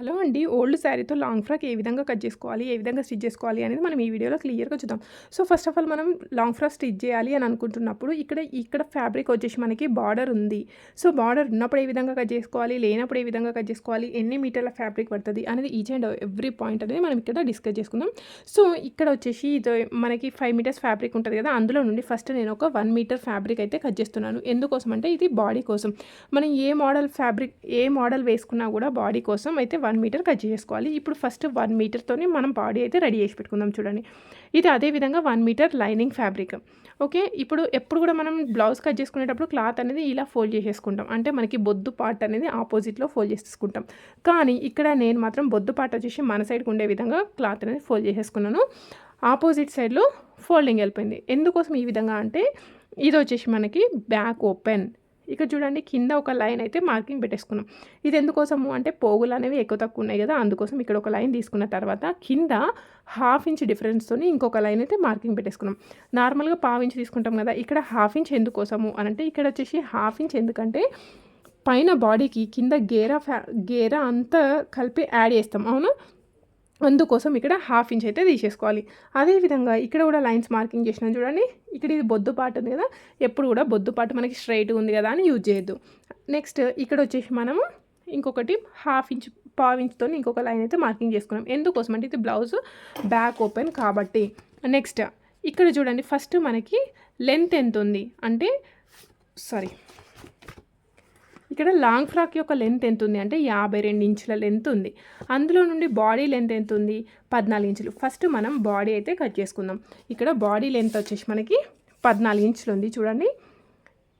Hello అండి. Old శారీతో long frock ఏ విధంగా కట్ చేసుకోవాలి ఏ విధంగా స్టిచ్ చేసుకోవాలి అనేది మనం ఈ వీడియోలో క్లియర్గా చూద్దాం. సో ఫస్ట్ ఆఫ్ ఆల్ మనం లాంగ్ ఫ్రాక్ స్టిచ్ చేయాలి అని అనుకుంటున్నప్పుడు ఇక్కడ ఇక్కడ ఫ్యాబ్రిక్ వచ్చేసి మనకి బార్డర్ ఉంది. సో బార్డర్ ఉన్నప్పుడు ఏ విధంగా కట్ చేసుకోవాలి లేనప్పుడు ఏ విధంగా కట్ చేసుకోవాలి ఎన్ని మీటర్ల ఫ్యాబ్రిక్ పడుతుంది అనేది ఈచ్ అండ్ ఎవ్రీ పాయింట్ అనేది మనం ఇక్కడ డిస్కస్ చేసుకుందాం. సో ఇక్కడ వచ్చేసి ఇది మనకి ఫైవ్ మీటర్స్ ఫ్యాబ్రిక్ ఉంటుంది కదా అందులో నుండి ఫస్ట్ నేను ఒక వన్ మీటర్ ఫ్యాబ్రిక్ అయితే కట్ చేస్తున్నాను. ఎందుకోసం అంటే ఇది బాడీ కోసం. మనం ఏ మోడల్ ఫ్యాబ్రిక్ ఏ మోడల్ వేసుకున్నా కూడా బాడీ కోసం అయితే వన్ మీటర్ కట్ చేసుకోవాలి. ఇప్పుడు ఫస్ట్ వన్ మీటర్తోనే మనం బాడీ అయితే రెడీ చేసి పెట్టుకుందాం చూడండి. ఇది అదే విధంగా one metre lining fabric. Okay? ఇప్పుడు ఎప్పుడు కూడా మనం బ్లౌజ్ కట్ చేసుకునేటప్పుడు క్లాత్ అనేది ఇలా ఫోల్డ్ చేసేసుకుంటాం. అంటే మనకి బొద్దు పార్ట్ అనేది ఆపోజిట్లో ఫోల్డ్ చేసుకుంటాం కానీ ఇక్కడ నేను మాత్రం బొద్దు పార్ట్ వచ్చేసి మన సైడ్కి ఉండే విధంగా క్లాత్ అనేది ఫోల్డ్ చేసేసుకున్నాను. ఆపోజిట్ సైడ్లో ఫోల్డింగ్ వెళ్ళిపోయింది. ఎందుకోసం ఈ విధంగా అంటే ఇది వచ్చేసి మనకి బ్యాక్ ఓపెన్ ఇక్కడ చూడండి కింద ఒక లైన్ అయితే మార్కింగ్ పెట్టేసుకున్నాం. ఇది ఎందుకోసము అంటే పోగులు అనేవి ఎక్కువ తక్కువ ఉన్నాయి కదా అందుకోసం ఇక్కడ ఒక లైన్ తీసుకున్న తర్వాత కింద హాఫ్ ఇంచ్ డిఫరెన్స్తో ఇంకొక లైన్ అయితే మార్కింగ్ పెట్టేసుకున్నాం. నార్మల్గా పావు ఇంచ్ తీసుకుంటాం కదా ఇక్కడ హాఫ్ ఇంచ్ ఎందుకోసము అని అంటే ఇక్కడ వచ్చేసి హాఫ్ ఇంచ్ ఎందుకంటే పైన బాడీకి కింద గేరా ఫ్యా గేరా అంతా కలిపి యాడ్ చేస్తాం. అవును? అందుకోసం ఇక్కడ హాఫ్ ఇంచ్ అయితే తీసేసుకోవాలి. అదేవిధంగా ఇక్కడ కూడా లైన్స్ మార్కింగ్ చేసినాం చూడండి ఇక్కడ ఇది బొద్దు పాటు ఉంది కదా ఎప్పుడు కూడా బొద్దు పాటు మనకి స్ట్రైట్ ఉంది కదా అని యూజ్ చేయొద్దు. నెక్స్ట్ ఇక్కడ వచ్చేసి మనము ఇంకొకటి హాఫ్ ఇంచ్ పావు ఇంచ్తో ఇంకొక లైన్ అయితే మార్కింగ్ చేసుకున్నాం. ఎందుకోసం అంటే ఇది బ్లౌజ్ బ్యాక్ ఓపెన్ కాబట్టి. నెక్స్ట్ ఇక్కడ చూడండి ఫస్ట్ మనకి లెంత్ ఎంత ఉంది? అంటే సారీ ఇక్కడ లాంగ్ ఫ్రాక్ యొక్క లెంత్ ఎంత ఉంది అంటే యాభై రెండు ఇంచుల లెంత్ ఉంది. అందులో నుండి బాడీ లెంత్ ఎంత ఉంది పద్నాలుగు ఇంచులు. ఫస్ట్ మనం బాడీ అయితే కట్ చేసుకుందాం. ఇక్కడ బాడీ లెంత్ వచ్చేసి మనకి పద్నాలుగు ఇంచులు ఉంది. చూడండి.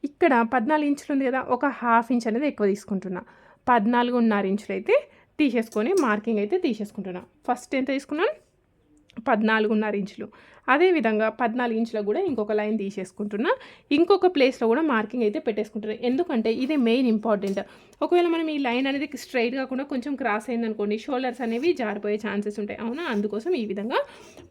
ఇక్కడ పద్నాలుగు ఇంచులు ఉంది కదా. ఒక హాఫ్ ఇంచ్ అనేది ఎక్కువ తీసుకుంటున్నా. పద్నాలుగున్నర ఇంచులు అయితే తీసేసుకొని మార్కింగ్ అయితే తీసేసుకుంటున్నా. ఫస్ట్ ఎంత తీసుకున్నాను పద్నాలుగున్నర ఇంచులు. అదేవిధంగా పద్నాలుగు ఇంచులకు కూడా ఇంకొక లైన్ తీసేసుకుంటున్నా. ఇంకొక ప్లేస్లో కూడా మార్కింగ్ అయితే పెట్టేసుకుంటున్నాను ఎందుకంటే ఇది మెయిన్ ఇంపార్టెంట్ ఒకవేళ మనం ఈ లైన్ అనేది స్ట్రైట్ కాకుండా కొంచెం క్రాస్ అయిందనుకోండి షోల్డర్స్ అనేవి జారిపోయే ఛాన్సెస్ ఉంటాయి. అవునా? అందుకోసం ఈ విధంగా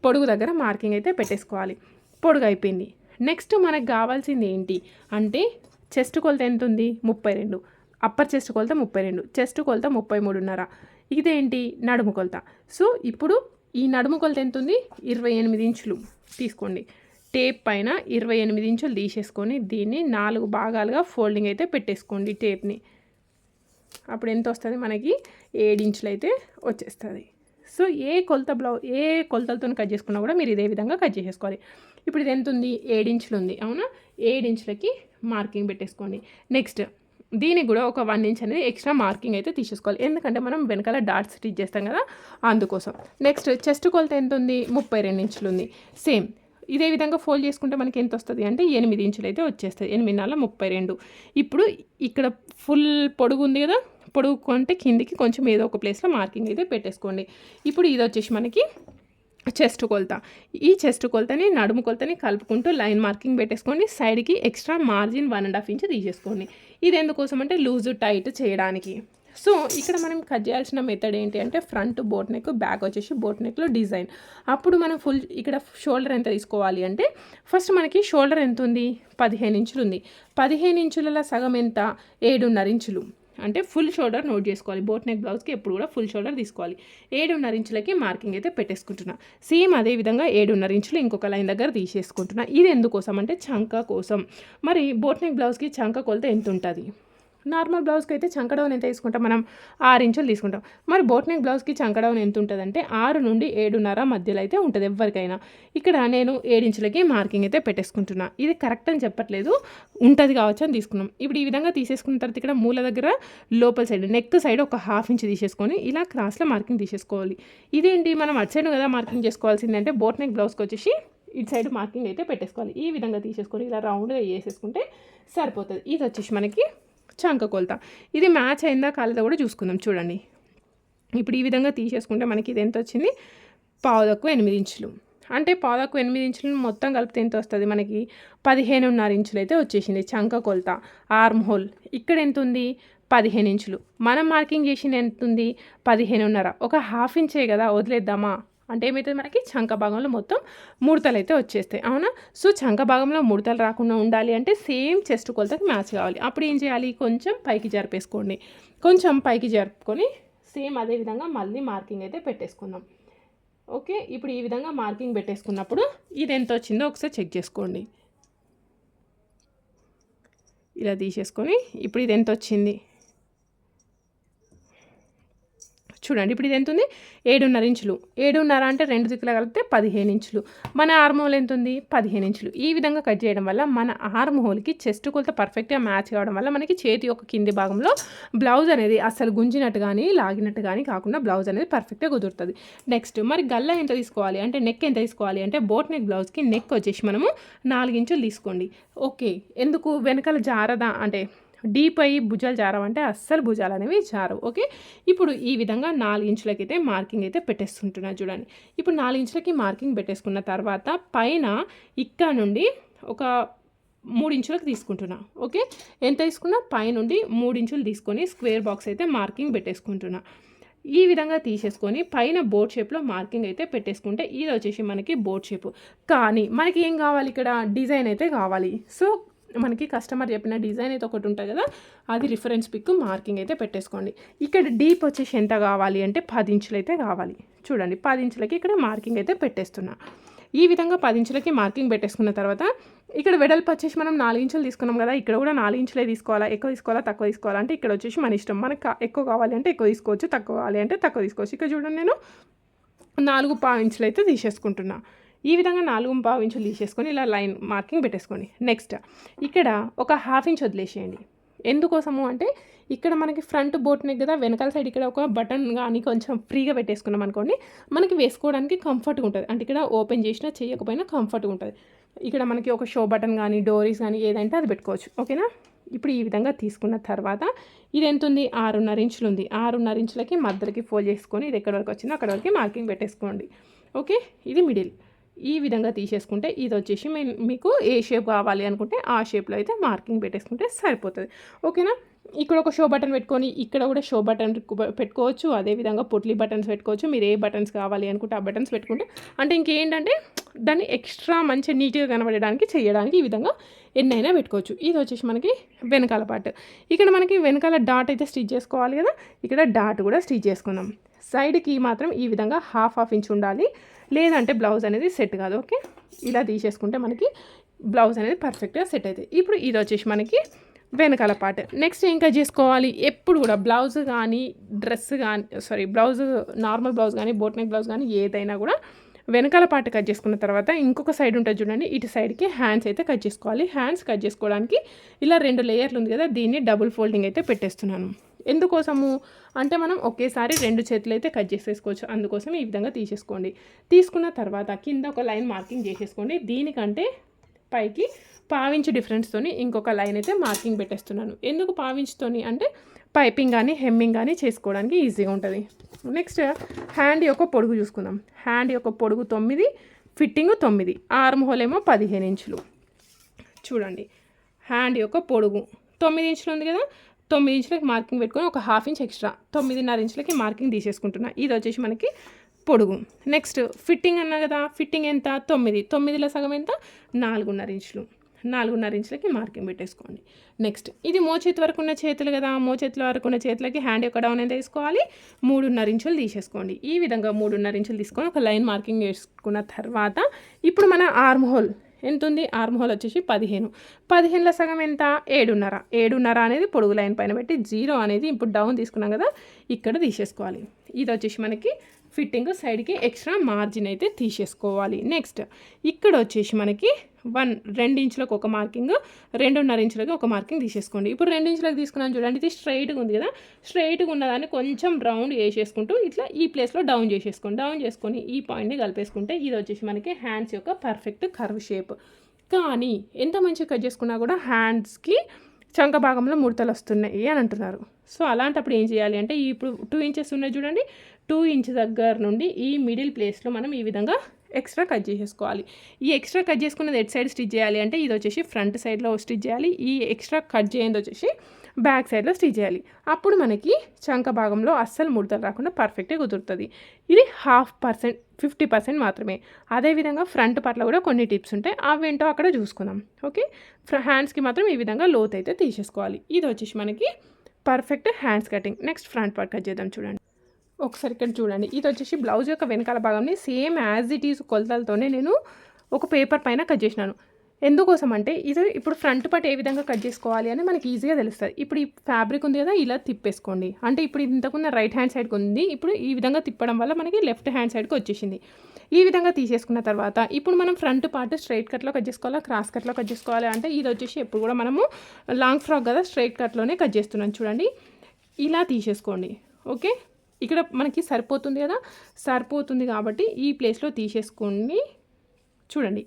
పొడుగు దగ్గర మార్కింగ్ అయితే పెట్టేసుకోవాలి. పొడుగు అయిపోయింది. నెక్స్ట్ మనకు కావాల్సింది ఏంటి? అంటే చెస్ట్ కొలత ఎంత ఉంది? ముప్పై రెండు. అప్పర్ చెస్ట్ కొలత ముప్పై రెండు. చెస్ట్ కొలత ముప్పై మూడున్నర. ఇదేంటి? నడుము కొలత. సో ఇప్పుడు ఈ నడుము కొలత ఎంత ఉంది ఇరవై ఎనిమిది ఇంచులు. తీసుకోండి. టేప్ పైన ఇరవై ఎనిమిది ఇంచులు తీసేసుకొని దీన్ని నాలుగు భాగాలుగా ఫోల్డింగ్ అయితే పెట్టేసుకోండి టేప్ని. అప్పుడు ఎంత వస్తుంది మనకి? ఏడు అయితే వచ్చేస్తుంది. సో ఏ కొలత బ్లౌ ఏ కొలతలతో కట్ చేసుకున్నా కూడా మీరు ఇదే విధంగా కట్ చేసేసుకోవాలి. ఇప్పుడు ఇది ఎంత ఉంది ఏడించులు ఉంది. అవునా? ఏడించులకి మార్కింగ్ పెట్టేసుకోండి. నెక్స్ట్ దీనికి కూడా ఒక వన్ ఇంచ్ అనేది ఎక్స్ట్రా మార్కింగ్ అయితే తీసేసుకోవాలి. ఎందుకంటే మనం వెనకాల డాట్స్ స్టిచ్ చేస్తాం కదా అందుకోసం. నెక్స్ట్ చెస్ట్ కొలత ఎంత ఉంది ముప్పై రెండు ఇంచులు ఉంది. సేమ్ ఇదే విధంగా ఫోల్డ్ చేసుకుంటే మనకి ఎంత వస్తుంది అంటే ఎనిమిది ఇంచులు అయితే వచ్చేస్తుంది. ఎనిమిది నాలుగు ముప్పై రెండు. ఇప్పుడు ఇక్కడ ఫుల్ పొడుగు ఉంది కదా పొడుగు కొంటే కిందికి కొంచెం ఏదో ఒక ప్లేస్లో మార్కింగ్ అయితే పెట్టేసుకోండి. ఇప్పుడు ఇది వచ్చేసి మనకి చెస్ట్ కొలత. ఈ చెస్ట్ కొలతని నడుము కొలతని కలుపుకుంటూ లైన్ మార్కింగ్ పెట్టేసుకోండి సైడ్కి extra margin one and half inch తీసేసుకోండి. ఇది ఎందుకోసం అంటే లూజ్ టైట్ చేయడానికి. సో ఇక్కడ మనం కట్ చేయాల్సిన మెథడ్ ఏంటి అంటే ఫ్రంట్ బోట్ నెక్ బ్యాక్ వచ్చేసి బోట్ నెక్లో డిజైన్. అప్పుడు మనం ఫుల్ ఇక్కడ షోల్డర్ ఎంత తీసుకోవాలి అంటే ఫస్ట్ మనకి షోల్డర్ ఎంత ఉంది? పదిహేను ఇంచులు ఉంది. పదిహేను ఇంచులలో సగం ఎంత? ఏడున్నర ఇంచులు. అంటే ఫుల్ షోల్డర్ నోట్ చేసుకోవాలి. బోట్ నెక్ బ్లౌజ్కి ఎప్పుడు కూడా ఫుల్ షోల్డర్ తీసుకోవాలి. ఏడున్నర ఇంచులకి మార్కింగ్ అయితే పెట్టేసుకుంటున్నా. సేమ్ అదే విధంగా ఏడున్నర ఇంచులు ఇంకొక లైన్ దగ్గర తీసేసుకుంటున్నా. ఇది ఎందుకోసం అంటే చంక కోసం. మరి బోట్ నెక్ బ్లౌజ్కి చంక కొలత ఎంత ఉంటుంది నార్మల్ బ్లౌజ్కి అయితే చంకడౌన్ ఎంత తీసుకుంటాం? మనం ఆరు ఇంచులు తీసుకుంటాం. మరి బోట్ నెక్ బ్లౌజ్కి చంకడౌన్ ఎంత ఉంటుంది అంటే ఆరు నుండి ఏడున్నర మధ్యలో అయితే ఉంటుంది ఎవరికైనా ఇక్కడ నేను ఏడించులకి మార్కింగ్ అయితే పెట్టేసుకుంటున్నా. ఇది కరెక్ట్ అని చెప్పట్లేదు. ఉంటుంది కావచ్చు అని తీసుకున్నాం. ఇప్పుడు ఈ విధంగా తీసేసుకున్న తర్వాత ఇక్కడ మూల దగ్గర లోపల సైడ్ నెక్ సైడ్ ఒక హాఫ్ ఇంచ్ తీసేసుకొని ఇలా క్రాస్లో మార్కింగ్ తీసేసుకోవాలి. ఇదేంటి? మనం అటు సైడ్ కదా మార్కింగ్ చేసుకోవాల్సింది అంటే బోట్ నెక్ బ్లౌజ్కి వచ్చేసి ఇటు సైడ్ మార్కింగ్ అయితే పెట్టేసుకోవాలి. ఈ విధంగా తీసేసుకొని ఇలా రౌండ్గా వేసేసుకుంటే సరిపోతుంది. ఇది వచ్చేసి మనకి చంక కొలత. ఇది మ్యాచ్ అయిందా కాలేదా కూడా చూసుకుందాం చూడండి. ఇప్పుడు ఈ విధంగా తీసేసుకుంటే మనకి ఇది ఎంత వచ్చింది? పావుదకు ఎనిమిది ఇంచులు. అంటే పావుదక్కు ఎనిమిది ఇంచులను మొత్తం కలిపితే ఎంత వస్తుంది? మనకి పదిహేనున్నర ఇంచులు అయితే వచ్చేసింది చంక కొలత. Arm hole. ఇక్కడ ఎంత ఉంది? పదిహేను ఇంచులు. మనం మార్కింగ్ చేసింది ఎంత ఉంది? పదిహేనున్నర. ఒక హాఫ్ ఇంచే కదా వదిలేద్దామా? అంటే ఏమవుతుంది మనకి చంక భాగంలో మొత్తం ముడతలు అయితే వచ్చేస్తాయి. అవునా? సో చంక భాగంలో ముడతలు రాకుండా ఉండాలి అంటే సేమ్ చెస్ట్ కొలతకి మ్యాచ్ కావాలి. అప్పుడు ఏం చేయాలి? కొంచెం పైకి జరిపేసుకోండి. కొంచెం పైకి జరుపుకొని సేమ్ అదే విధంగా మళ్ళీ మార్కింగ్ అయితే పెట్టేసుకుందాం. ఓకే? ఇప్పుడు ఈ విధంగా మార్కింగ్ పెట్టేసుకున్నప్పుడు ఇది ఎంత వచ్చిందో ఒకసారి చెక్ చేసుకోండి. ఇలా తీసేసుకొని ఇప్పుడు ఇది ఎంత వచ్చింది? చూడండి ఇప్పుడు ఇది ఎంత ఉంది ఏడున్నర ఇంచులు. ఏడున్నర అంటే రెండు దిక్కుల కలిపితే పదిహేను ఇంచులు. మన ఆర్మ్ హోల్ ఎంత ఉంది పదిహేను ఇంచులు. ఈ విధంగా కట్ చేయడం వల్ల మన ఆర్మ్ హోల్కి చెస్ట్ కొలత పర్ఫెక్ట్గా మ్యాచ్ కావడం వల్ల మనకి చేతి యొక్క కింది భాగంలో బ్లౌజ్ అనేది అసలు గుంజినట్టు కానీ లాగినట్టు కానీ కాకుండా బ్లౌజ్ అనేది పర్ఫెక్ట్గా కుదురుతుంది. నెక్స్ట్ మరి గల్ల ఎంత తీసుకోవాలి? అంటే నెక్ ఎంత తీసుకోవాలి? అంటే బోట్ నెక్ బ్లౌజ్కి నెక్ వచ్చేసి మనము నాలుగు ఇంచులు తీసుకోండి. ఓకే. ఎందుకు? వెనకాల జారదా? అంటే డీప్ అయ్యి భుజాలు జారవంటే అస్సలు భుజాలు అనేవి జారవు ఓకే? ఇప్పుడు ఈ విధంగా నాలుగు ఇంచులకైతే అయితే మార్కింగ్ అయితే పెట్టేస్తుంటున్నా చూడండి. ఇప్పుడు నాలుగు ఇంచులకి మార్కింగ్ పెట్టేసుకున్న తర్వాత పైన ఇక్కడ నుండి ఒక మూడు ఇంచులకు తీసుకుంటున్నా ఓకే? ఎంత తీసుకున్నా? పైనుండి మూడు ఇంచులు తీసుకొని స్క్వేర్ బాక్స్ అయితే మార్కింగ్ పెట్టేసుకుంటున్నా. ఈ విధంగా తీసేసుకొని పైన బోర్డ్ షేప్లో మార్కింగ్ అయితే పెట్టేసుకుంటే ఇది వచ్చేసి మనకి బోట్ షేప్. కానీ మనకి ఏం కావాలి ఇక్కడ? డిజైన్ అయితే కావాలి. సో మనకి కస్టమర్ చెప్పిన డిజైన్ అయితే ఒకటి ఉంటుంది కదా అది రిఫరెన్స్ పిక్ మార్కింగ్ అయితే పెట్టేసుకోండి. ఇక్కడ డీప్ వచ్చేసి ఎంత కావాలి అంటే పది ఇంచులు అయితే కావాలి. చూడండి పది ఇంచులకి ఇక్కడ మార్కింగ్ అయితే పెట్టేస్తున్నా. ఈ విధంగా పది ఇంచులకి మార్కింగ్ పెట్టేసుకున్న తర్వాత ఇక్కడ వెడల్పు వచ్చేసి మనం నాలుగు ఇంచులు తీసుకున్నాం కదా ఇక్కడ కూడా నాలుగు ఇంచులే తీసుకోవాలా ఎక్కువ తీసుకోవాలా తక్కువ తీసుకోవాలా అంటే ఇక్కడ వచ్చేసి మన ఇష్టం. మనకి ఎక్కువ కావాలి అంటే ఎక్కువ తీసుకోవచ్చు తక్కువ కావాలి అంటే తక్కువ తీసుకోవచ్చు. ఇక్కడ చూడండి నేను నాలుగు పా ఇంచులు అయితే తీసేసుకుంటున్నాను ఈ విధంగా నాలుగు పావు ఇంచులు తీసేసుకొని ఇలా లైన్ మార్కింగ్ పెట్టేసుకోండి. నెక్స్ట్ ఇక్కడ ఒక హాఫ్ ఇంచ్ వదిలేసేయండి. ఎందుకోసము అంటే ఇక్కడ మనకి ఫ్రంట్ బోట్ నెక్ కదా వెనకాల సైడ్ ఇక్కడ ఒక బటన్ కానీ కొంచెం ఫ్రీగా పెట్టేసుకున్నాం అనుకోండి మనకి వేసుకోవడానికి కంఫర్ట్గా ఉంటుంది. అంటే ఇక్కడ ఓపెన్ చేసినా చేయకపోయినా కంఫర్ట్గా ఉంటుంది. ఇక్కడ మనకి ఒక షో బటన్ కానీ డోరీస్ కానీ ఏదంటే అది పెట్టుకోవచ్చు. ఓకేనా ఇప్పుడు ఈ విధంగా తీసుకున్న తర్వాత ఇది ఎంత ఉంది? ఆరున్నర ఇంచులు ఉంది. ఆరున్నర ఇంచులకి మధ్యలోకి ఫోల్డ్ చేసుకొని ఇది ఎక్కడి వరకు వచ్చిందో అక్కడ వరకు మార్కింగ్ పెట్టేసుకోండి. ఓకే ఇది మిడిల్ ఈ విధంగా తీసేసుకుంటే ఇది వచ్చేసి మీకు ఏ షేప్ కావాలి అనుకుంటే ఆ షేప్లో అయితే మార్కింగ్ పెట్టేసుకుంటే సరిపోతుంది. ఓకేనా? ఇక్కడ ఒక షో బటన్ పెట్టుకొని ఇక్కడ కూడా షో బటన్ పెట్టుకోవచ్చు. అదేవిధంగా పొట్లీ బటన్స్ పెట్టుకోవచ్చు. మీరు ఏ బటన్స్ కావాలి అనుకుంటే ఆ బటన్స్ పెట్టుకుంటే అంటే ఇంకేంటంటే దాన్ని ఎక్స్ట్రా మంచిగా నీట్గా కనబడడానికి చేయడానికి ఈ విధంగా ఎన్నైనా పెట్టుకోవచ్చు. ఇది వచ్చేసి మనకి వెనకాల పార్ట్. ఇక్కడ మనకి వెనకాల డాట్ అయితే స్టిచ్ చేసుకోవాలి కదా? ఇక్కడ డాట్ కూడా స్టిచ్ చేసుకుందాం. సైడ్కి మాత్రం ఈ విధంగా హాఫ్ హాఫ్ ఇంచ్ ఉండాలి. లేదంటే బ్లౌజ్ అనేది సెట్ కాదు ఓకే? ఇలా తీసేసుకుంటే మనకి బ్లౌజ్ అనేది పర్ఫెక్ట్గా సెట్ అవుతుంది ఇప్పుడు ఇది వచ్చేసి మనకి వెనకాల పార్ట్. నెక్స్ట్ ఇంకా చేసుకోవాలి? ఎప్పుడు కూడా బ్లౌజ్ కానీ డ్రెస్ కానీ సారీ బ్లౌజ్ నార్మల్ బ్లౌజ్ కానీ బోట్ నెక్ బ్లౌజ్ కానీ ఏదైనా కూడా వెనకాల పార్ట్ కట్ చేసుకున్న తర్వాత ఇంకొక సైడ్ ఉంటుంది చూడండి ఇటు సైడ్కి హ్యాండ్స్ అయితే కట్ చేసుకోవాలి. హ్యాండ్స్ కట్ చేసుకోవడానికి ఇలా రెండు లేయర్లు ఉంది కదా దీన్ని డబుల్ ఫోల్డింగ్ అయితే పెట్టేస్తున్నాను. ఎందుకోసము? అంటే మనం ఒకేసారి రెండు చేతులు అయితే కట్ చేసేసుకోవచ్చు. అందుకోసం ఈ విధంగా తీసేసుకోండి. తీసుకున్న తర్వాత కింద ఒక లైన్ మార్కింగ్ చేసేసుకోండి. దీనికంటే పైకి పావించు డిఫరెన్స్తోని ఇంకొక లైన్ అయితే మార్కింగ్ పెట్టేస్తున్నాను. ఎందుకు పావించుతోని అంటే పైపింగ్ కానీ హెమ్మింగ్ కానీ చేసుకోవడానికి ఈజీగా ఉంటుంది. నెక్స్ట్ హ్యాండ్ యొక్క పొడుగు చూసుకుందాం. హ్యాండ్ యొక్క పొడుగు తొమ్మిది ఫిట్టింగ్ తొమ్మిది. ఆర్మ్ హోల్ ఏమో పదిహేను ఇంచులు. చూడండి. హ్యాండ్ యొక్క పొడుగు తొమ్మిది ఇంచులు ఉంది కదా? తొమ్మిది ఇంచులకి మార్కింగ్ పెట్టుకొని ఒక హాఫ్ ఇంచ్ ఎక్స్ట్రా తొమ్మిదిన్నర ఇంచులకి మార్కింగ్ తీసేసుకుంటున్నా. ఇది వచ్చేసి మనకి పొడుగు. నెక్స్ట్ ఫిట్టింగ్ అన్నా కదా ఫిట్టింగ్ ఎంత? తొమ్మిది. తొమ్మిదిలో సగం ఎంత? నాలుగున్నర ఇంచులు. నాలుగున్నర ఇంచులకి మార్కింగ్ పెట్టేసుకోండి. నెక్స్ట్ ఇది మోచేతి వరకు ఉన్న చేతులు కదా మోచేతుల వరకు ఉన్న చేతులకి హ్యాండ్ యొక్క డౌన్ ఎంత తీసుకోవాలి మూడున్నర ఇంచులు తీసేసుకోండి. ఈ విధంగా మూడున్నర ఇంచులు తీసుకొని ఒక లైన్ మార్కింగ్ వేసుకున్న తర్వాత ఇప్పుడు మన ఆర్మ్ హోల్ ఎంత ఉంది ఆర్మ్ హోల్ వచ్చేసి పదిహేను. పదిహేనుల సగం ఎంత? ఏడున్నర. ఏడున్నర అనేది పొడుగు లైన్ పైన పెట్టి జీరో అనేది ఇప్పుడు డౌన్ తీసుకున్నాం కదా ఇక్కడ తీసేసుకోవాలి. ఇది వచ్చేసి మనకి ఫిట్టింగ్ సైడ్కి ఎక్స్ట్రా మార్జిన్ అయితే తీసేసుకోవాలి. నెక్స్ట్ ఇక్కడ వచ్చేసి మనకి వన్ రెండు ఇంచులకు ఒక మార్కింగ్ రెండున్నర ఇంచులకి ఒక మార్కింగ్ తీసేసుకోండి. ఇప్పుడు రెండు ఇంచులకు తీసుకున్నాను చూడండి ఇది స్ట్రైట్గా ఉంది కదా. స్ట్రైట్గా ఉన్నదాన్ని కొంచెం రౌండ్ వేసేసుకుంటూ ఇట్లా ఈ ప్లేస్లో డౌన్ చేసేసుకోండి. డౌన్ చేసుకొని ఈ పాయింట్ని కలిపేసుకుంటే ఇది వచ్చేసి మనకి హ్యాండ్స్ యొక్క పర్ఫెక్ట్ కర్వ్ షేప్. కానీ ఎంత మంచిగా కట్ చేసుకున్నా కూడా హ్యాండ్స్కి చంక భాగంలో ముడతలు వస్తున్నాయి అని అంటున్నారు. సో అలాంటప్పుడు ఏం చేయాలి అంటే ఇప్పుడు టూ ఇంచెస్ ఉన్నాయి చూడండి. టూ ఇంచ్ దగ్గర నుండి ఈ మిడిల్ ప్లేస్లో మనం ఈ విధంగా ఎక్స్ట్రా కట్ చేసేసుకోవాలి. ఈ ఎక్స్ట్రా కట్ చేసుకున్నది ఎట్ సైడ్ స్టిచ్ చేయాలి అంటే ఇది వచ్చేసి ఫ్రంట్ సైడ్లో స్టిచ్ చేయాలి. ఈ ఎక్స్ట్రా కట్ చేయండి వచ్చేసి బ్యాక్ సైడ్లో స్టిచ్ చేయాలి. అప్పుడు మనకి చంక భాగంలో అస్సలు ముడతలు రాకుండా పర్ఫెక్ట్గా కుదురుతుంది. ఇది హాఫ్ పర్సెంట్ ఫిఫ్టీ పర్సెంట్ మాత్రమే. అదేవిధంగా ఫ్రంట్ పట్ల కూడా కొన్ని టిప్స్ ఉంటాయి. అవి ఏంటో అక్కడ చూసుకుందాం. ఓకే హ్యాండ్స్కి మాత్రం ఈ విధంగా లోత్ అయితే తీసేసుకోవాలి. ఇది వచ్చేసి మనకి perfect hands cutting. Next front part cut చేద్దాం చూడండి. ఒకసారి ఇక్కడ చూడండి. ఇది వచ్చేసి బ్లౌజ్ యొక్క వెనకాల భాగంని సేమ్ యాజ్ ఇట్ ఈజ్ కొలతలతోనే నేను ఒక పేపర్ పైన కట్ చేసినాను. ఎందుకోసం అంటే ఇది ఇప్పుడు ఫ్రంట్ పార్ట్ ఏ విధంగా కట్ చేసుకోవాలి అని మనకి ఈజీగా తెలుస్తుంది. ఇప్పుడు ఈ ఫ్యాబ్రిక్ ఉంది కదా ఇలా తిప్పేసుకోండి. అంటే ఇప్పుడు ఇంతకున్న రైట్ హ్యాండ్ సైడ్కి ఉంది ఇప్పుడు ఈ విధంగా తిప్పడం వల్ల మనకి లెఫ్ట్ హ్యాండ్ సైడ్కి వచ్చేసింది. ఈ విధంగా తీసేసుకున్న తర్వాత ఇప్పుడు మనం ఫ్రంట్ పార్ట్ స్ట్రైట్ కట్లో కట్ చేసుకోవాలా? క్రాస్ కట్లో కట్ చేసుకోవాలి? అంటే ఇది వచ్చేసి ఎప్పుడు కూడా మనము లాంగ్ ఫ్రాక్ కదా స్ట్రైట్ కట్లోనే కట్ చేస్తున్నాం చూడండి. ఇలా తీసేసుకోండి. ఓకే? ఇక్కడ మనకి సరిపోతుంది కదా? సరిపోతుంది కాబట్టి ఈ ప్లేస్లో తీసేసుకొని చూడండి.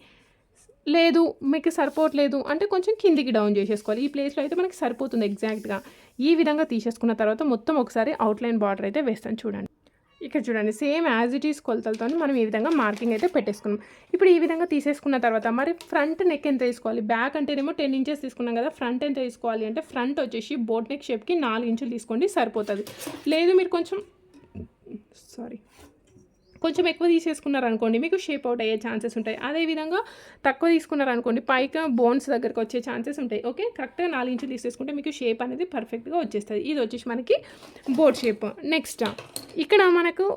లేదు మీకు సరిపోవట్లేదు అంటే కొంచెం కిందికి డౌన్ చేసేసుకోవాలి. ఈ ప్లేస్లో అయితే మనకి సరిపోతుంది ఎగ్జాక్ట్గా. ఈ విధంగా తీసేసుకున్న తర్వాత మొత్తం ఒకసారి అవుట్లైన్ బార్డర్ అయితే వేస్తాను చూడండి. ఇక్కడ చూడండి సేమ్ యాజ్ ఇట్ ఈస్ కొలతలతో మనం ఈ విధంగా మార్కింగ్ అయితే పెట్టేసుకున్నాం. ఇప్పుడు ఈ విధంగా తీసేసుకున్న తర్వాత మరి ఫ్రంట్ నెక్ ఎంత తీసుకోవాలి? బ్యాక్ అంటేనేమో టెన్ ఇంచెస్ తీసుకున్నాం కదా ఫ్రంట్ ఎంత తీసుకోవాలి అంటే ఫ్రంట్ వచ్చేసి బోట్ నెక్ షేప్కి నాలుగు ఇంచులు తీసుకోండి సరిపోతుంది. లేదు మీరు కొంచెం సారీ కొంచెం ఎక్కువ తీసేసుకున్నారు అనుకోండి మీకు షేప్ అవుట్ అయ్యే ఛాన్సెస్ ఉంటాయి. అదేవిధంగా తక్కువ తీసుకున్నారు అనుకోండి పైకి బోన్స్ దగ్గరకు వచ్చే ఛాన్సెస్ ఉంటాయి. ఓకే కరెక్ట్గా నాలుగు ఇంచులు తీసేసుకుంటే మీకు షేప్ అనేది పర్ఫెక్ట్గా వచ్చేస్తుంది. ఇది వచ్చేసి మనకి బోర్డ్ షేప్ నెక్స్ట్ ఇక్కడ మనకు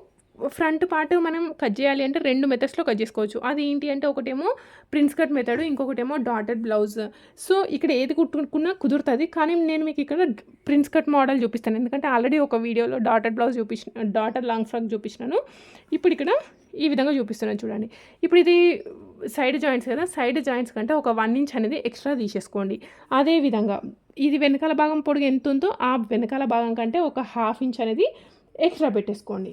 ఫ్రంట్ పార్ట్ మనం కట్ చేయాలి అంటే రెండు మెథడ్స్లో కట్ చేసుకోవచ్చు. అది ఏంటి అంటే ఒకటేమో ప్రిన్స్ కట్ మెథడ్ ఇంకొకటేమో డాటెడ్ బ్లౌజ్ సో ఇక్కడ ఏది కుట్టుకున్నా కుదురుతుంది. కానీ నేను మీకు ఇక్కడ ప్రిన్స్ కట్ మోడల్ చూపిస్తాను. ఎందుకంటే ఆల్రెడీ ఒక వీడియోలో డాటెడ్ బ్లౌజ్ చూపించిన డాటెడ్ లాంగ్ ఫ్రాక్ చూపించినాను. ఇప్పుడు ఇక్కడ ఈ విధంగా చూపిస్తున్నాను చూడండి. ఇప్పుడు ఇది సైడ్ జాయింట్స్ కదా. సైడ్ జాయింట్స్ కంటే ఒక వన్ ఇంచ్ అనేది ఎక్స్ట్రా తీసేసుకోండి. అదే విధంగా ఇది వెనకాల భాగం పొడుగు ఎంత ఉందో ఆ వెనకాల భాగం కంటే ఒక హాఫ్ ఇంచ్ అనేది ఎక్స్ట్రా పెట్టేసుకోండి.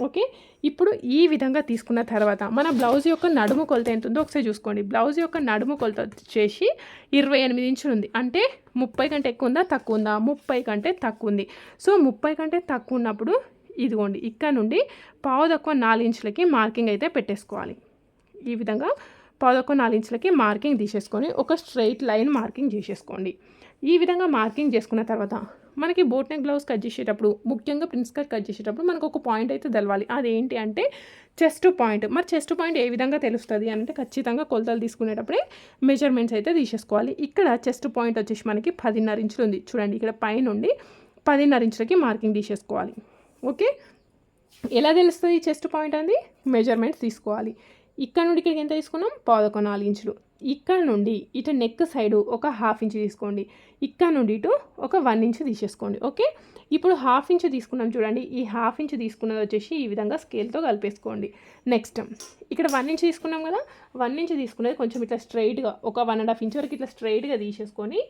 ఓకే? ఇప్పుడు ఈ విధంగా తీసుకున్న తర్వాత మన బ్లౌజ్ యొక్క నడుము కొలత ఎంత ఉందో ఒకసారి చూసుకోండి. బ్లౌజ్ యొక్క నడుము కొలత వచ్చేసి ఇరవై ఎనిమిది ఇంచులు ఉంది. అంటే ముప్పై కంటే ఎక్కువ ఉందా? తక్కువ ఉందా? ముప్పై కంటే తక్కువ ఉంది. సో ముప్పై కంటే తక్కువ ఉన్నప్పుడు ఇదిగోండి ఇక్కడ నుండి పావు తక్కువ నాలుగు ఇంచులకి మార్కింగ్ అయితే పెట్టేసుకోవాలి. ఈ విధంగా పావు తక్కువ నాలుగు ఇంచులకి మార్కింగ్ తీసేసుకొని ఒక స్ట్రైట్ లైన్ మార్కింగ్ చేసేసుకోండి. ఈ విధంగా మార్కింగ్ చేసుకున్న తర్వాత మనకి బోట్ నెక్ బ్లౌజ్ కట్ చేసేటప్పుడు ముఖ్యంగా ప్రిన్స్ కట్ కట్ చేసేటప్పుడు మనకు ఒక పాయింట్ అయితే తెలవాలి. అదేంటి అంటే చెస్ట్ పాయింట్ మరి చెస్ట్ పాయింట్ ఏ విధంగా తెలుస్తుంది అంటే ఖచ్చితంగా కొలతలు తీసుకునేటప్పుడే మెజర్మెంట్స్ అయితే తీసేసుకోవాలి. ఇక్కడ చెస్ట్ పాయింట్ వచ్చేసి మనకి పదిన్నర ఇంచులు ఉంది. చూడండి ఇక్కడ పైనుండి పదిన్నర ఇంచులకి మార్కింగ్ తీసేసుకోవాలి. ఓకే? ఎలా తెలుస్తుంది చెస్ట్ పాయింట్ అనేది మెజర్మెంట్స్ తీసుకోవాలి. ఇక్కడ నుండి ఇక్కడికి ఎంత తీసుకున్నాం? పాదొక నాలుగు ఇంచులు. ఇక్కడ నుండి ఇటు నెక్ సైడు ఒక హాఫ్ ఇంచ్ తీసుకోండి. ఇక్కడ నుండి ఇటు ఒక వన్ ఇంచ్ తీసేసుకోండి. ఓకే ఇప్పుడు హాఫ్ ఇంచ్ తీసుకున్నాం చూడండి. ఈ హాఫ్ ఇంచ్ తీసుకున్నది వచ్చేసి ఈ విధంగా స్కేల్తో కలిపేసుకోండి. నెక్స్ట్ ఇక్కడ వన్ ఇంచ్ తీసుకున్నాం కదా? వన్ ఇంచ్ తీసుకునేది కొంచెం ఇట్లా స్ట్రైట్గా ఒక వన్ అండ్ హాఫ్ ఇంచ్ వరకు ఇట్లా స్ట్రైట్గా తీసేసుకొని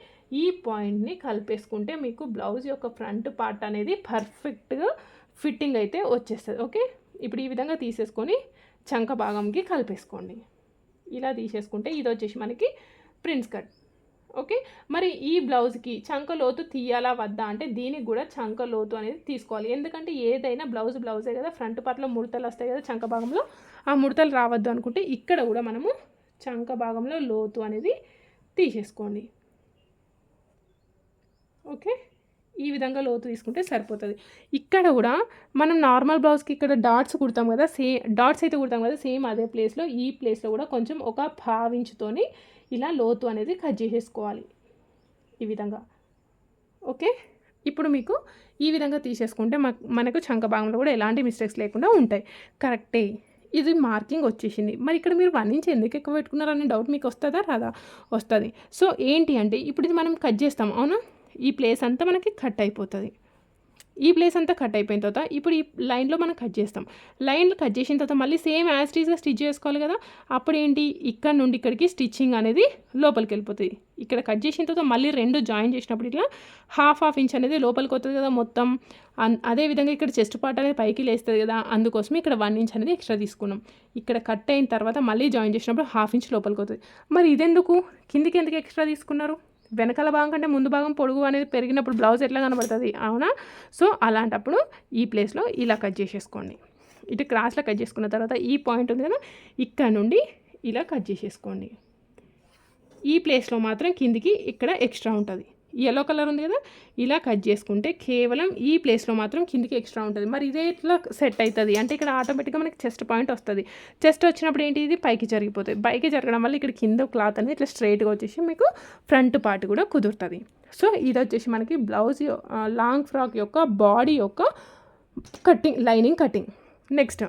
ఈ పాయింట్ని కలిపేసుకుంటే మీకు బ్లౌజ్ యొక్క ఫ్రంట్ పార్ట్ అనేది పర్ఫెక్ట్గా ఫిట్టింగ్ అయితే వచ్చేస్తుంది. ఓకే ఇప్పుడు ఈ విధంగా తీసేసుకొని చంక భాగంకి కలిపేసుకోండి. ఇలా తీసేసుకుంటే ఇది వచ్చేసి మనకి ప్రిన్స్ కట్. ఓకే? మరి ఈ బ్లౌజ్కి చంక లోతు తీయాలా వద్దా? అంటే దీనికి కూడా చంక లోతు అనేది తీసుకోవాలి. ఎందుకంటే ఏదైనా బ్లౌజ్ బ్లౌజే కదా ఫ్రంట్ పార్ట్లో ముడతలు వస్తాయి కదా చంక భాగంలో. ఆ ముడతలు రావద్దు అనుకుంటే ఇక్కడ కూడా మనము చంక భాగంలో లోతు అనేది తీసేసుకోండి. ఓకే? ఈ విధంగా లోతు తీసుకుంటే సరిపోతుంది. ఇక్కడ కూడా మనం నార్మల్ బ్లౌజ్కి ఇక్కడ డాట్స్ కుడతాం కదా సేమ్ డాట్స్ అయితే కుడతాం కదా సేమ్ అదే ప్లేస్లో ఈ ప్లేస్లో కూడా కొంచెం ఒక భావించుతోని ఇలా లోతు అనేది కట్ చేసేసుకోవాలి. ఈ విధంగా. ఓకే? ఇప్పుడు మీకు ఈ విధంగా తీసేసుకుంటే మనకు చంక భాగంలో కూడా ఎలాంటి మిస్టేక్స్ లేకుండా ఉంటాయి. కరెక్టే ఇది మార్కింగ్ వచ్చేసింది. మరి ఇక్కడ మీరు వన్ ఇంచ్ ఎందుకు ఎక్కువ పెట్టుకున్నారనే డౌట్ మీకు వస్తుందా? రాదా? వస్తుంది. సో ఏంటి అంటే ఇప్పుడు ఇది మనం కట్ చేస్తాం అవునా? ఈ ప్లేస్ అంతా మనకి కట్ అయిపోతుంది. ఈ ప్లేస్ అంతా కట్ అయిపోయిన తర్వాత ఇప్పుడు ఈ లైన్లో మనం కట్ చేస్తాం. లైన్లో కట్ చేసిన తర్వాత మళ్ళీ సేమ్ యాస్టీస్గా స్టిచ్ చేసుకోవాలి కదా? అప్పుడు ఏంటి? ఇక్కడ నుండి ఇక్కడికి స్టిచ్చింగ్ అనేది లోపలికి వెళ్ళిపోతుంది. ఇక్కడ కట్ చేసిన తర్వాత మళ్ళీ రెండు జాయిన్ చేసినప్పుడు ఇట్లా హాఫ్ హాఫ్ ఇంచ్ అనేది లోపలికి వస్తుంది కదా మొత్తం. అదేవిధంగా ఇక్కడ చెస్ట్ పార్ట్ అనేది పైకి లేస్తుంది కదా? అందుకోసం ఇక్కడ వన్ ఇంచ్ అనేది ఎక్స్ట్రా తీసుకున్నాం. ఇక్కడ కట్ అయిన తర్వాత మళ్ళీ జాయిన్ చేసినప్పుడు హాఫ్ ఇంచ్ లోపలికి వస్తుంది. మరి ఇదెందుకు? కిందికి ఎందుకు ఎక్స్ట్రా తీసుకున్నారు? వెనకాల భాగం కంటే ముందు భాగం పొడుగు అనేది పెరిగినప్పుడు బ్లౌజ్ ఎట్లా కనబడుతుంది? అవునా? సో అలాంటప్పుడు ఈ ప్లేస్లో ఇలా కట్ చేసేసుకోండి. ఇటు క్రాస్లో కట్ చేసుకున్న తర్వాత ఈ పాయింట్ ఉంది కదా ఇక్కడ నుండి ఇలా కట్ చేసేసుకోండి. ఈ ప్లేస్లో మాత్రం కిందికి ఇక్కడ ఎక్స్ట్రా ఉంటుంది. ఎల్లో కలర్ ఉంది కదా ఇలా కట్ చేసుకుంటే కేవలం ఈ ప్లేస్లో మాత్రం కిందికి ఎక్స్ట్రా ఉంటుంది. మరి ఇదే ఇట్లా సెట్ అవుతుంది అంటే ఇక్కడ ఆటోమేటిక్గా మనకి చెస్ట్ పాయింట్ వస్తుంది. చెస్ట్ వచ్చినప్పుడు ఏంటి? ఇది పైకి జరిగిపోతుంది. పైకి జరగడం వల్ల ఇక్కడ కింద క్లాత్ అనేది ఇట్లా స్ట్రైట్గా వచ్చేసి మీకు ఫ్రంట్ పార్ట్ కూడా కుదురుతుంది. సో ఇది వచ్చేసి మనకి బ్లౌజ్ లాంగ్ ఫ్రాక్ యొక్క బాడీ యొక్క కటింగ్ లైనింగ్ కటింగ్ నెక్స్ట్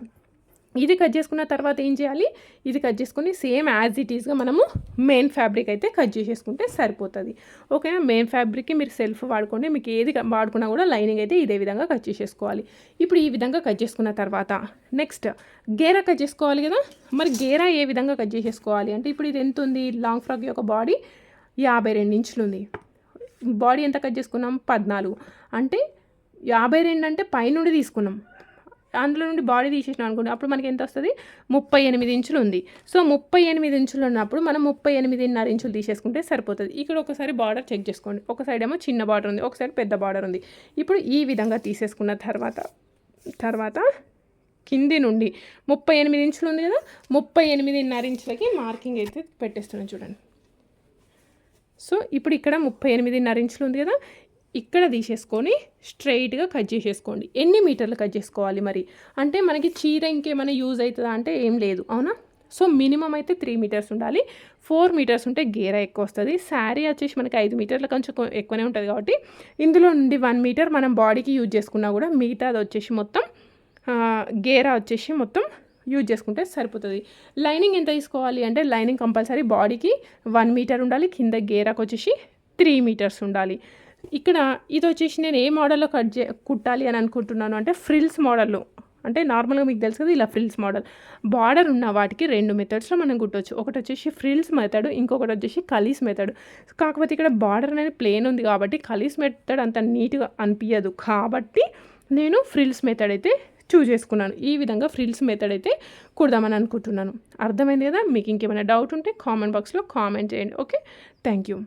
ఇది కట్ చేసుకున్న తర్వాత ఏం చేయాలి? ఇది కట్ చేసుకుని సేమ్ యాజ్ ఇట్ ఈస్గా మనము మెయిన్ ఫ్యాబ్రిక్ అయితే కట్ చేసేసుకుంటే సరిపోతుంది. ఓకేనా మెయిన్ ఫ్యాబ్రిక్కి మీరు సెల్ఫ్ వాడుకోండి. మీకు ఏది వాడుకున్నా కూడా లైనింగ్ అయితే ఇదే విధంగా కట్ చేసేసుకోవాలి. ఇప్పుడు ఈ విధంగా కట్ చేసుకున్న తర్వాత నెక్స్ట్ గేరా కట్ చేసుకోవాలి కదా? మరి గేరా ఏ విధంగా కట్ చేసేసుకోవాలి? అంటే ఇప్పుడు ఇది ఎంత ఉంది? లాంగ్ ఫ్రాక్ యొక్క బాడీ యాభై రెండు ఇంచులు ఉంది. బాడీ ఎంత కట్ చేసుకున్నాం? పద్నాలుగు. అంటే యాభై రెండు అంటే పైనుండి తీసుకున్నాం. అందులో నుండి బాడీ తీసేసినాం అనుకోండి అప్పుడు మనకి ఎంత వస్తుంది? ముప్పై ఎనిమిది ఇంచులు ఉంది. సో ముప్పై ఎనిమిది ఇంచులు ఉన్నప్పుడు మనం ముప్పై ఎనిమిదిన్నర ఇంచులు తీసేసుకుంటే సరిపోతుంది. ఇక్కడ ఒకసారి బార్డర్ చెక్ చేసుకోండి. ఒక సైడ్ ఏమో చిన్న బార్డర్ ఉంది ఒక సైడ్ పెద్ద బార్డర్ ఉంది. ఇప్పుడు ఈ విధంగా తీసేసుకున్న తర్వాత తర్వాత కింది నుండి ముప్పై ఎనిమిది ఇంచులు ఉంది కదా ముప్పై ఎనిమిదిన్నర ఇంచులకి మార్కింగ్ అయితే పెట్టేస్తున్నాను చూడండి. సో ఇప్పుడు ఇక్కడ ముప్పై ఎనిమిదిన్నర ఇంచులు ఉంది కదా ఇక్కడ తీసేసుకొని స్ట్రైట్గా కట్ చేసేసుకోండి. ఎన్ని మీటర్లు కట్ చేసుకోవాలి మరి? అంటే మనకి చీర ఇంకేమైనా యూజ్ అవుతుందా అంటే ఏం లేదు అవునా? సో మినిమం అయితే త్రీ మీటర్స్ ఉండాలి. ఫోర్ మీటర్స్ ఉంటే గేరా ఎక్కువ వస్తుంది. శారీ వచ్చేసి మనకి ఐదు మీటర్ల కొంచెం ఎక్కువనే ఉంటుంది కాబట్టి ఇందులో నుండి వన్ మీటర్ మనం బాడీకి యూజ్ చేసుకున్నా కూడా మిగతాది వచ్చేసి మొత్తం గేరా వచ్చేసి మొత్తం యూజ్ చేసుకుంటే సరిపోతుంది. లైనింగ్ ఎంత తీసుకోవాలి అంటే లైనింగ్ కంపల్సరీ బాడీకి వన్ మీటర్ ఉండాలి. కింద గేరాకు వచ్చేసి త్రీ మీటర్స్ ఉండాలి. ఇక్కడ ఇది వచ్చేసి నేను ఏ మోడల్లో కట్ చే కుట్టాలి అని అనుకుంటున్నాను అంటే ఫ్రిల్స్ మోడల్లో. అంటే నార్మల్గా మీకు తెలుసు కదా ఇలా ఫ్రిల్స్ మోడల్. బార్డర్ ఉన్న వాటికి రెండు మెథడ్స్లో మనం కుట్టవచ్చు ఒకటి వచ్చేసి ఫ్రిల్స్ మెథడ్ ఇంకొకటి వచ్చేసి కలీస్ మెథడ్. కాకపోతే ఇక్కడ బార్డర్ అనేది ప్లేన్ ఉంది కాబట్టి కలీస్ మెథడ్ అంత నీట్గా అనిపించదు కాబట్టి నేను ఫ్రిల్స్ మెథడ్ అయితే చూజ్ చేసుకున్నాను. ఈ విధంగా ఫ్రిల్స్ మెథడ్ అయితే కుడదామని అనుకుంటున్నాను. అర్థమైంది కదా? మీకు ఇంకేమైనా డౌట్ ఉంటే కామెంట్ బాక్స్లో కామెంట్ చేయండి. ఓకే? Thank you